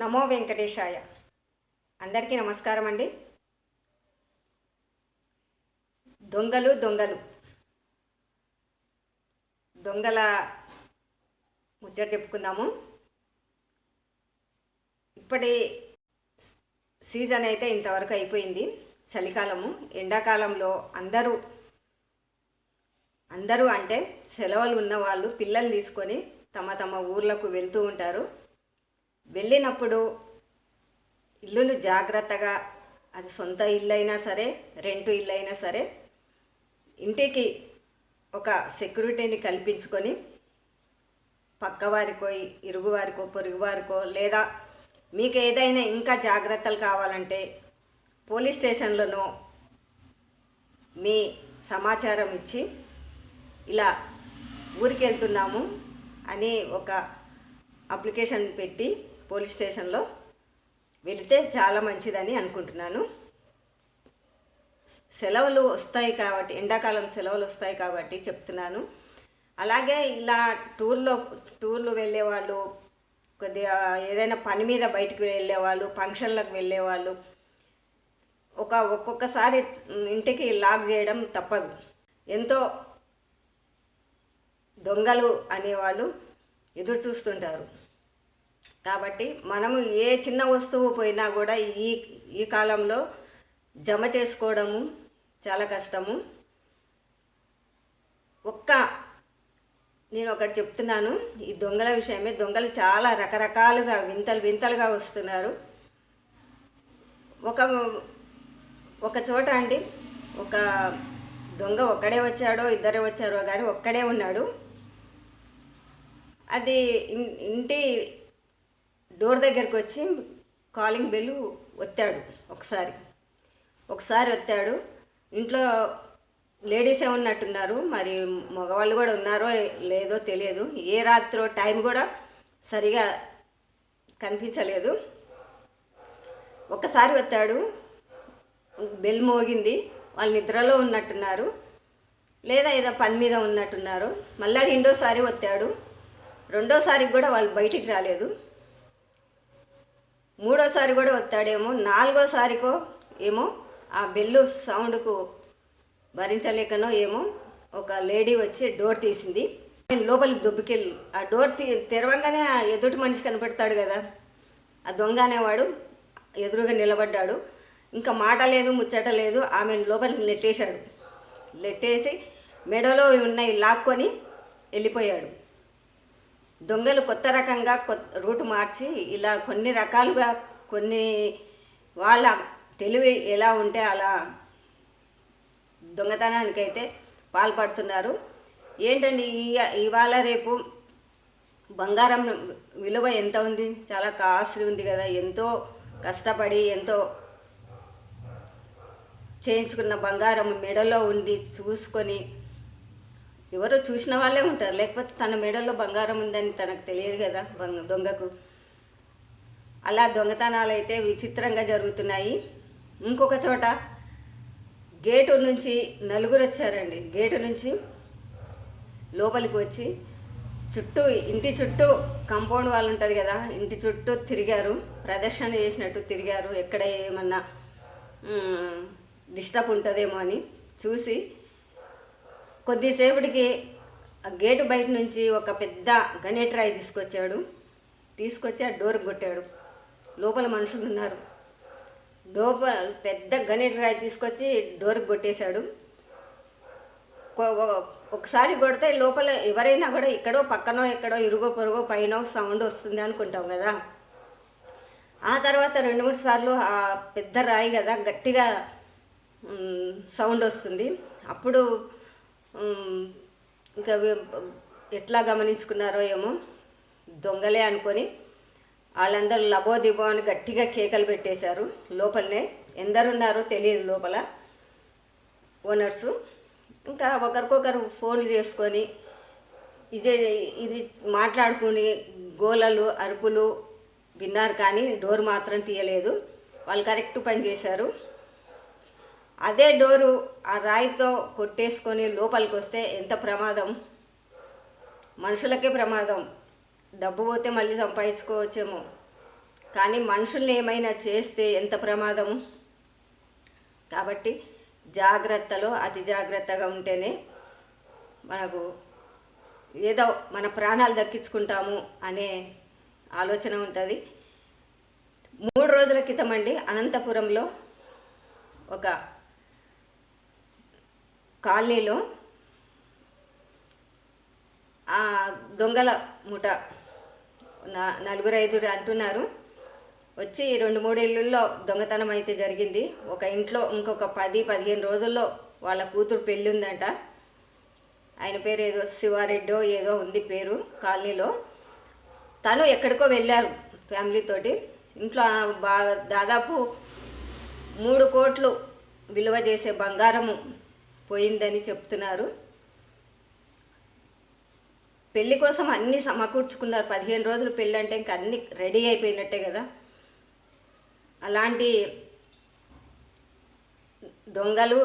నమో వెంకటేశాయ. అందరికీ నమస్కారం అండి. దొంగలు దొంగలు. దొంగల ముచ్చట చెప్పుకుందాము. ఇప్పటి సీజన్ అయితే ఇంతవరకు అయిపోయింది. చలికాలము. ఎండాకాలంలో అందరూ అందరూ అంటే సెలవులు ఉన్న వాళ్ళు పిల్లల్ని తీసుకొని తమ తమ ఊర్లకు వెళ్తూ ఉంటారు. వెళ్ళినప్పుడు ఇల్లును జాగ్రత్తగా అది సొంత ఇల్లు అయినా సరే రెంటు ఇల్లు అయినా సరే ఇంటికి ఒక సెక్యూరిటీని కల్పించుకొని పక్కవారికో ఇరుగువారికో పొరుగువారికో లేదా మీకు ఏదైనా ఇంకా జాగ్రత్తలు కావాలంటే పోలీస్ స్టేషన్లోనో మీ సమాచారం ఇచ్చి ఇలా ఊరికి వెళ్తున్నాము అని ఒక అప్లికేషన్ పెట్టి పోలీస్ స్టేషన్లో వెళితే చాలా మంచిదని అనుకుంటున్నాను. సెలవులు వస్తాయి కాబట్టి ఎండాకాలం సెలవులు వస్తాయి కాబట్టి చెప్తున్నాను. అలాగే ఇలా టూర్లో టూర్లు వెళ్ళేవాళ్ళు కొద్దిగా ఏదైనా పని మీద బయటకు వెళ్ళేవాళ్ళు ఫంక్షన్లకు వెళ్ళేవాళ్ళు ఒక ఒక్కొక్కసారి ఇంటికి లాక్ చేయడం తప్పదు. ఎంతో దొంగలు అనేవాళ్ళు ఎదురు చూస్తుంటారు. కాబట్టి మనము ఏ చిన్న వస్తువు పోయినా కూడా ఈ ఈ కాలంలో జమ చేసుకోవడము చాలా కష్టము. ఒక్క నేను ఒకటి చెప్తున్నాను ఈ దొంగల విషయమే. దొంగలు చాలా రకరకాలుగా వింతలు వింతలుగా వస్తున్నారు. ఒక ఒక చోట అండి ఒక దొంగ ఒక్కడే వచ్చాడో ఇద్దరే వచ్చారో కానీ ఒక్కడే ఉన్నాడు. అది ఇంటి డోర్ దగ్గరికి వచ్చి కాలింగ్ బెల్ ఒత్తాడు ఒకసారి. ఒకసారి ఒత్తాడు. ఇంట్లో లేడీసే ఉన్నట్టున్నారు. మరి మగవాళ్ళు కూడా ఉన్నారో లేదో తెలియదు. ఏ రాత్రో టైం కూడా సరిగా కనిపించలేదు. ఒకసారి వస్తాడు బెల్ మోగింది. వాళ్ళు నిద్రలో ఉన్నట్టున్నారు. లేదా ఏదో పని మీద ఉన్నట్టున్నారు. మళ్ళీ రెండోసారి వస్తాడు రెండోసారి కూడా వాళ్ళు బయటికి రాలేదు. మూడోసారి కూడా వస్తాడేమో నాలుగోసారికో ఏమో ఆ బెల్లు సౌండ్కు భరించలేకనో ఏమో ఒక లేడీ వచ్చి డోర్ తీసింది. నేను లోపలికి దుబ్బికెళ్ళి ఆ డోర్ తీ తెరవంగానే ఆ ఎదుటి మనిషి కనపడతాడు కదా ఆ దొంగ అనేవాడు ఎదురుగా నిలబడ్డాడు. ఇంకా మాట లేదు ముచ్చట లేదు ఆమెను లోపలికి నెట్టేశాడు. నెట్టేసి మెడలో ఉన్నాయి లాక్కొని వెళ్ళిపోయాడు. దొంగలు కొత్త రకంగా కొత్త రూట్ మార్చి ఇలా కొన్ని రకాలుగా కొన్ని వాళ్ళ తెలివి ఎలా ఉంటే అలా దొంగతనానికైతే పాల్పడుతున్నారు. ఏంటండి ఈ- ఇవాళ రేపు బంగారం విలువ ఎంత ఉంది? చాలా కాస్ట్లీ ఉంది కదా. ఎంతో కష్టపడి ఎంతో చేయించుకున్న బంగారం మెడలో ఉంది చూసుకొని ఎవరో చూసిన వాళ్ళే ఉంటారు. లేకపోతే తన మెడలో బంగారం ఉందని తనకు తెలియదు కదా బంగ దొంగకు. అలా దొంగతనాలు అయితే విచిత్రంగా జరుగుతున్నాయి. ఇంకొక చోట గేటు నుంచి నలుగురు వచ్చారండి. గేటు నుంచి లోపలికి వచ్చి చుట్టూ ఇంటి చుట్టూ కంపౌండ్ వాళ్ళు ఉంటుంది కదా ఇంటి చుట్టూ తిరిగారు. ప్రదక్షిణ చేసినట్టు తిరిగారు. ఎక్కడ ఏమన్నా డిస్టర్బ్ ఉంటుందేమో అని చూసి కొద్దిసేపటికి ఆ గేటు బయట నుంచి ఒక పెద్ద గణేట్రాయి తీసుకొచ్చాడు. తీసుకొచ్చి ఆ డోర్ కొట్టాడు. లోపల మనుషులు ఉన్నారు. లోపల పెద్ద గణేట్రాయి తీసుకొచ్చి డోర్కి కొట్టేశాడు. ఒకసారి కొడితే లోపల ఎవరైనా కూడా ఇక్కడో పక్కనో ఎక్కడో ఇరుగో పొరుగో పైన సౌండ్ వస్తుంది అనుకుంటాం కదా. ఆ తర్వాత రెండు మూడు సార్లు ఆ పెద్ద రాయి కదా గట్టిగా సౌండ్ వస్తుంది. అప్పుడు ఇంకా ఎట్లా గమనించుకున్నారో ఏమో దొంగలే అనుకొని వాళ్ళందరూ లబోదిబో అని గట్టిగా కేకలు పెట్టేశారు. లోపలనే ఎందరున్నారో తెలియదు లోపల ఓనర్సు. ఇంకా ఒకరికొకరు ఫోన్లు చేసుకొని ఇదే ఇది మాట్లాడుకుని గోలలు అరుపులు విన్నారు కానీ డోర్ మాత్రం తీయలేదు. వాళ్ళు కరెక్ట్ పని చేశారు. అదే డోరు ఆ రాయితో కొట్టేసుకొని లోపలికి వస్తే ఎంత ప్రమాదం? మనుషులకే ప్రమాదం. డబ్బు పోతే మళ్ళీ సంపాదించుకోవచ్చేమో. కానీ మనుషుల్ని ఏమైనా చేస్తే ఎంత ప్రమాదము కాబట్టి జాగ్రత్తలో అతి జాగ్రత్తగా ఉంటేనే మనకు ఏదో మన ప్రాణాలు దక్కించుకుంటాము అనే ఆలోచన ఉంటుంది. మూడు రోజుల క్రితం అండి అనంతపురంలో ఒక కాలనీలో ఆ దొంగల ముఠ నా నలుగురు ఐదుగురు అంటున్నారు. వచ్చి రెండు మూడు ఇళ్ళల్లో దొంగతనం అయితే జరిగింది. ఒక ఇంట్లో ఇంకొక పది పదిహేను రోజుల్లో వాళ్ళ కూతురు పెళ్ళి ఉందంట ఆయన పేరు ఏదో శివారెడ్డో ఏదో ఉంది పేరు కాలనీలో. తను ఎక్కడికో వెళ్ళారు ఫ్యామిలీతోటి ఇంట్లో బాగా దాదాపు మూడు కోట్లు విలువ చేసే బంగారము పోయిందని చెప్తున్నారు. పెళ్ళి కోసం అన్నీ సమకూర్చుకున్నారు. పదిహేను రోజులు పెళ్ళి అంటే ఇంకా అన్నీ రెడీ అయిపోయినట్టే కదా. అలాంటి దొంగలు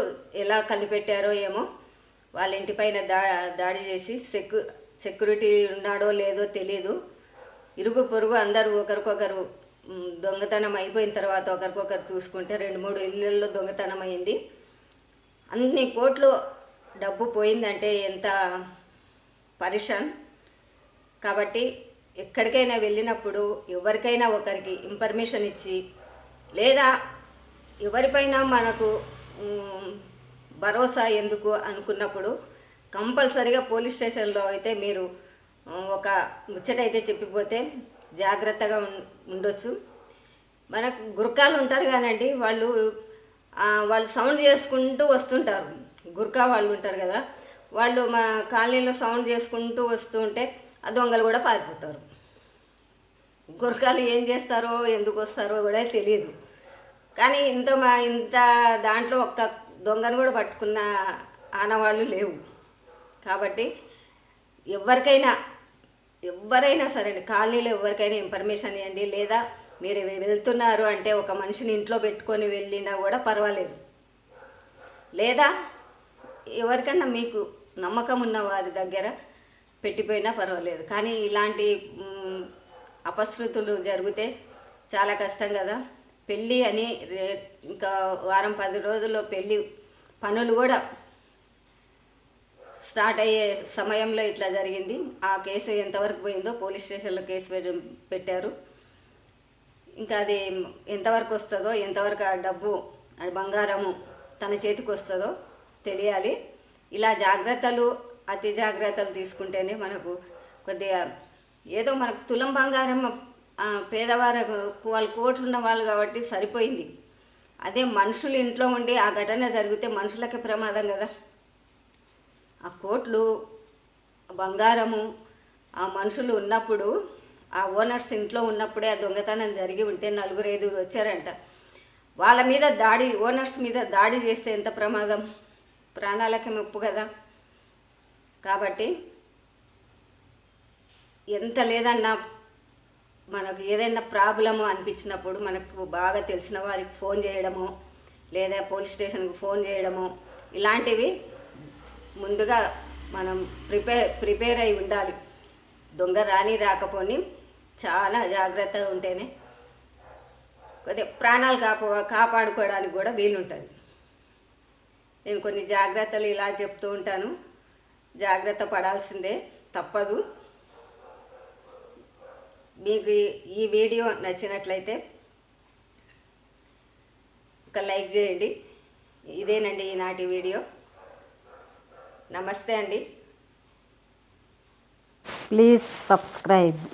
ఎలా కనిపెట్టారో ఏమో వాళ్ళ ఇంటిపైన దా దాడి చేసి సెక్యూ సెక్యూరిటీ ఉన్నాడో లేదో తెలియదు ఇరుగు పొరుగు అందరూ ఒకరికొకరు దొంగతనం అయిపోయిన తర్వాత ఒకరికొకరు చూసుకుంటే రెండు మూడు ఇళ్ళల్లో దొంగతనం అయింది. అన్ని కోట్లు డబ్బు పోయిందంటే ఎంత పరిషన్ కాబట్టి ఎక్కడికైనా వెళ్ళినప్పుడు ఎవరికైనా ఒకరికి ఇన్ఫర్మేషన్ ఇచ్చి లేదా ఎవరిపైన మనకు భరోసా ఎందుకు అనుకున్నప్పుడు కంపల్సరిగా పోలీస్ స్టేషన్లో అయితే మీరు ఒక ఒక ముచ్చటైతే చెప్పిపోతే జాగ్రత్తగా ఉం- ఉండొచ్చు. మనకు గుర్కాలు ఉంటారు కానండి వాళ్ళు వాళ్ళు సౌండ్ చేసుకుంటూ వస్తుంటారు. గుర్కా వాళ్ళు ఉంటారు కదా వాళ్ళు మా కాలనీలో సౌండ్ చేసుకుంటూ వస్తూ ఉంటే ఆ దొంగలు కూడా పారిపోతారు. గుర్కాలు ఏం చేస్తారో ఎందుకు వస్తారో కూడా తెలియదు కానీ ఇంత మా ఇంత దాంట్లో ఒక్క దొంగను కూడా పట్టుకున్న ఆనవాళ్ళు లేవు. కాబట్టి ఎవరికైనా ఎవరైనా సరే కాలనీలో ఎవరికైనా ఇన్ఫర్మేషన్ ఇవ్వండి లేదా మీరు వెళ్తున్నారు అంటే ఒక మనిషిని ఇంట్లో పెట్టుకొని వెళ్ళినా కూడా పర్వాలేదు. లేదా ఎవరికన్నా మీకు నమ్మకం ఉన్న వారి దగ్గర పెట్టిపోయినా పర్వాలేదు. కానీ ఇలాంటి అపశృతులు జరిగితే చాలా కష్టం కదా. పెళ్ళి అని రే ఇంకా వారం పది రోజుల్లో పెళ్ళి పనులు కూడా స్టార్ట్ అయ్యే సమయంలో ఇట్లా జరిగింది. ఆ కేసు ఎంతవరకు పోయిందో పోలీస్ స్టేషన్లో కేసు పెట్టారు. ఇంకా అది ఎంతవరకు వస్తుందో ఎంతవరకు ఆ డబ్బు ఆ బంగారము తన చేతికి వస్తుందో తెలియాలి. ఇలా జాగ్రత్తలు అతి జాగ్రత్తలు తీసుకుంటేనే మనకు కొద్దిగా ఏదో మనకు తులం బంగారం పేదవారు వాళ్ళు కోట్లున్న వాళ్ళు కాబట్టి సరిపోయింది. అదే మనుషులు ఇంట్లో ఉండి ఆ ఘటన జరిగితే మనుషులకే ప్రమాదం కదా. ఆ కోట్లు బంగారము ఆ మనుషులు ఉన్నప్పుడు ఆ ఓనర్స్ ఇంట్లో ఉన్నప్పుడే ఆ దొంగతనం జరిగి ఉంటే నలుగురు ఐదుగురు వచ్చారంట. వాళ్ళ మీద దాడి ఓనర్స్ మీద దాడి చేస్తే ఎంత ప్రమాదం? ప్రాణాలకి ముప్పు కదా. కాబట్టి ఎంత లేదన్నా మనకు ఏదైనా ప్రాబ్లము అనిపించినప్పుడు మనకు బాగా తెలిసిన వారికి ఫోన్ చేయడము లేదా పోలీస్ స్టేషన్కి ఫోన్ చేయడము ఇలాంటివి ముందుగా మనం ప్రిపేర్ ప్రిపేర్ అయి ఉండాలి. దొంగ రాని రాకపోని చాలా జాగ్రత్తగా ఉంటేనే కొద్దిగా ప్రాణాలు కాపా కాపాడుకోవడానికి కూడా వీలుంటుంది. నేను కొన్ని జాగ్రత్తలు ఇలా చెప్తూ ఉంటాను. జాగ్రత్త పడాల్సిందే తప్పదు. మీకు ఈ- వీడియో నచ్చినట్లయితే ఒక లైక్ చేయండి. ఇదేనండి ఈనాటి వీడియో. నమస్తే అండి. Please subscribe.